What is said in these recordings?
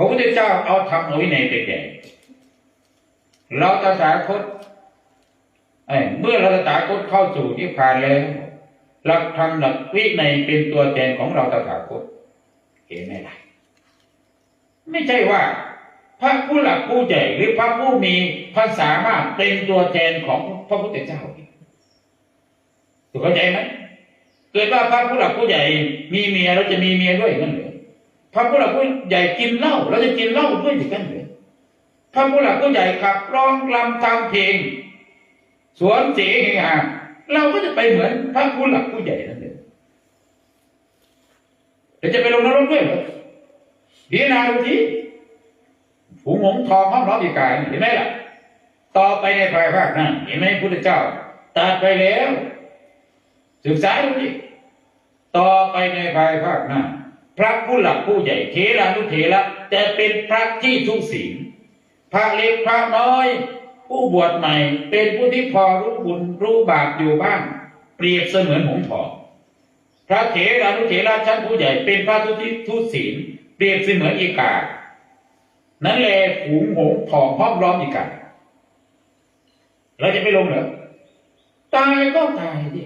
ระพุทธเจ้าเอาธรรมอวินัยเป็นใหญ่เราตถาคตเเมื่อเราตถาคตเข้าสู่นิพพานแล้วหลักธรรมหลักวินัยเป็นตัวแทนของเราตถาคตเห็นไหมล่ะไม่ใช่ว่า พระผู้หลักผู้ใหญ่หรือพระผู้มีภาษามากเป็นตัวแทนของพระพุทธเจ้าถูกเข้าใจไหมเกิดว่าพระผู้หลักผู้ใหญ่มีเมียเราจะมีเมียด้วยนั่นหรอ พระผู้หลักผู้ใหญ่กินเหล้าเราจะกินเหล้าด้วยอย่างนั้นเหรอพระผู้หลักผู้ใหญ่ขับร้องรำทำเพลง สวนเสเฮฮาเราก็จะไปเหมือนพระผู้หลักผู้ใหญ่นั่นเองเราจะไปลงนรกด้วยเหรอพิจารณาดูทีฝูงหงทองห้อมล้อมอีกายเห็นไหมล่ะ ต่อไปในภายภาคหน้าเห็นไหมพุทธเจ้าตัดไปแล้ว ศึกษาดูทีต่อไปในภายภาคหน้า พระผู้หลักผู้ใหญ่เทรานุเถระจะเป็นพระที่ทุศีลพระเล็กพระน้อย ผู้บวชใหม่เป็นผู้ที่พอรู้บุญรู้บาปอยู่บ้าง เปรียบเสมือนหงส์ทองพระเถรานุเถระชั้นผู้ใหญ่เป็นพระทุติทุศีลเปรียบเสมือนอีกา นั่นและฝูงหงส์ทองห้อมล้อมอีกาเราจะไม่ลงเหรอตายก็ตายดิ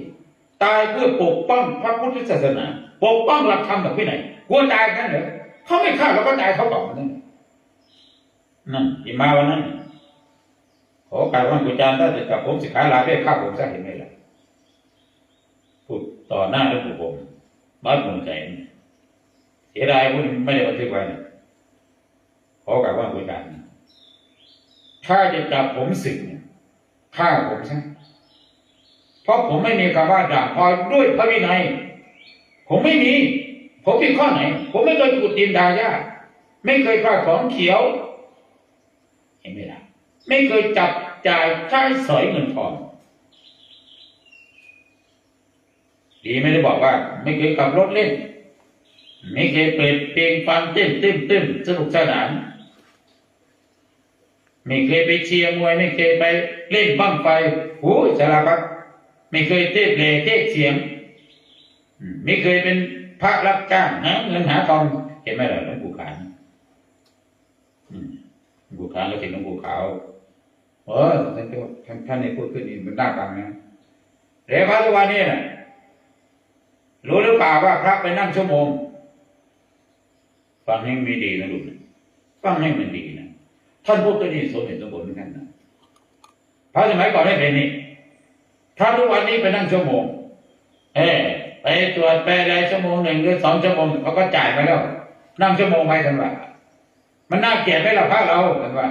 ตายเพื่อปกป้องพระพุทธศาสนา ปกป้องหลักธรรมแบบที่ไหนกลัวตายกันเหรอเขาไม่ฆ่าเราก็ตายเขาก่อนนั่นนั่นที่มาวันนั้นขอการว่าอาจารย์ถ้าจะกับผมสิขาลาได้ข้าผมซะเห็นไหมล่ะพูดต่อหน้าหลวงปู่ผมบ้านผมใจเสียดายพูดไม่ได้บันทึกไว้นะขอการว่าอาจารย์ถ้าจะจับผมสึกเนี่ยฆ่าผมซะ เพราะผมไม่มีคำว่าด่าพอด้วยพระวินัย ผมไม่มี ผมผิดข้อไหน ผมไม่เคยขุดดินดาญาไม่เคยฆ่าของเขียว เห็นไหมล่ะ ไม่เคยจับจ่ายใช้สอยเงินทองดีไม่ได้บอกว่า ไม่เคยขับรถเล่น ไม่เคยเปิดเพลงฟังเต้นเต้นเต้นสนุกสนานไม่เคยไปเชียร์มวย ไม่เคยไปเล่นบ้างไฟโอ้ยสารพัด ไม่เคยเต้นเลยเทศเสียงไม่เคยเป็นพระรับจ้างหาเงินหาทองเห็นไหมล่ะหลวงปู่ขานอืมหลวงปู่ขานก็ถึงหลวงปู่ขาวเออท่านท่านท่านในพูดขึ้นนี่มันน่าฟังนะเรวาทุกวันนี้นะรู้หรือเปล่าว่าพระไปนั่งชั่วโมง ฟังให้มีดีนะลูกฟังให้มันดีนะท่านพูดตัวนี้สมเหตุสมผลเหมือนกันนะพระสมัยก่อนไม่เป็นนี่ พระทุกวันนี้ไปนั่งชั่วโมง เออไปตรวจไปอะไรชั่วโมงหนึ่งหรือสองชั่วโมงเขาก็จ่ายไปแล้ว นั่งชั่วโมงไปทันว่ามันน่าเกลียดไหมล่ะพระเราทันว่า